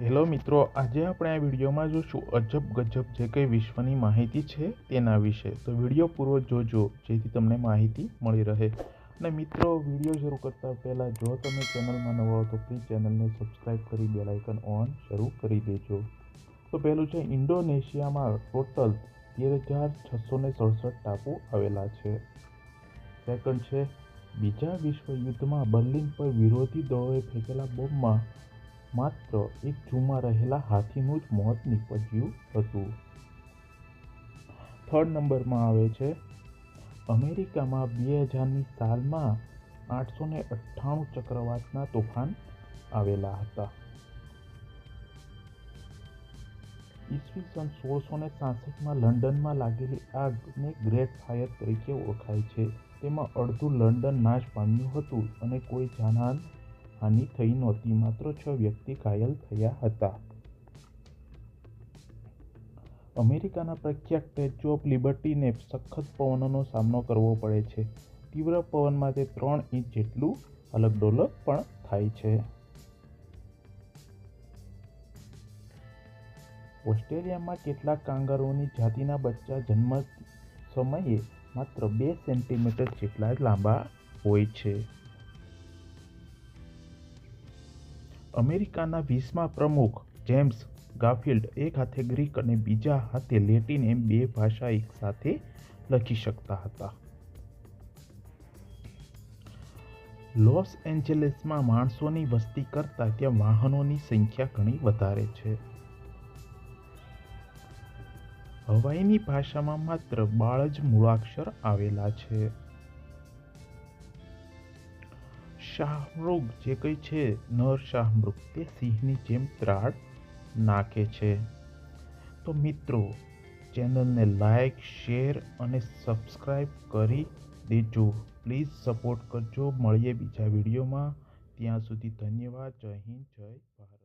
Hello મિત્રો, આજે આપણે આ વિડીયોમાં જોશું અજબ ગજબ જે કંઈ વિશ્વની માહિતી છે તેના વિશે. તો વીડિયો પૂરો જોજો, જેથી તમને માહિતી મળી રહે. અને મિત્રો, વીડિયો શરૂ કરતા પહેલાં જો તમે ચેનલમાં નવા હો તો પ્લીઝ ચેનલને સબસ્ક્રાઈબ કરી બેલ આઇકન ઓન શરૂ કરી દેજો. તો પહેલું છે, ઇન્ડોનેશિયામાં ટોટલ તેર હજાર છસો ને સડસઠ ટાપુ આવેલા છે. સેકન્ડ છે, બીજા વિશ્વ યુદ્ધમાં બર્લિન પર વિરોધી દળોએ ફેંકેલા બોમ્બમાં માત્ર એક જૂમાં રહેલા હાથીનું જ મોત નીપજ્યું હતું. થર્ડ નંબરમાં આવે છે, અમેરિકામાં બે હજારની સાલમાં આઠસો ને અઠ્ઠાણું ચક્રવાતના તોફાન આવેલા હતા. ઈસવીસન સોળસો ને સાસઠમાં લંડનમાં લાગેલી આગને ગ્રેટ ફાયર તરીકે ઓળખાય છે. તેમાં અડધું લંડન નાશ પામ્યું હતું અને કોઈ જાનહાન હાનિ થઈ નહોતી, માત્ર છ વ્યક્તિ ઘાયલ થયા હતા. અમેરિકાના પ્રખ્યાત સ્ટેચ્યુ ઓફ લિબર્ટીને સખત પવનોનો સામનો કરવો પડે છે. તીવ્ર પવનમાં તે ત્રણ ઇંચ જેટલું અલગડોલગ પણ થાય છે. ઓસ્ટ્રેલિયામાં કેટલાક કાંગારૂની જાતિના બચ્ચા જન્મ સમયે માત્ર બે સેન્ટીમીટર જેટલા લાંબા હોય છે. અમેરિકાના વીસમા પ્રમુખ જેમ્સ ગાફિલ્ડ એક હાથે ગ્રીક અને બીજા હાથે લેટિન એમ બે ભાષા એકસાથે લખી શકતા હતા. લોસ એન્જલસમાં માણસોની વસ્તી કરતાં ત્યાં વાહનોની સંખ્યા ઘણી વધારે છે. હવાઈની ભાષામાં માત્ર બાળ જ મૂળાક્ષર આવેલા છે. શાહમૃગ જે કંઈ છે નર શાહમૃગ, તે સિંહની જેમ ત્રાડ નાખે છે. તો મિત્રો, ચેનલને લાઈક, શેર અને સબસ્ક્રાઈબ કરી દેજો. પ્લીઝ સપોર્ટ કરજો. મળીએ બીજા વિડીયોમાં. ત્યાં સુધી ધન્યવાદ. જય હિન્દ, જય ભારત.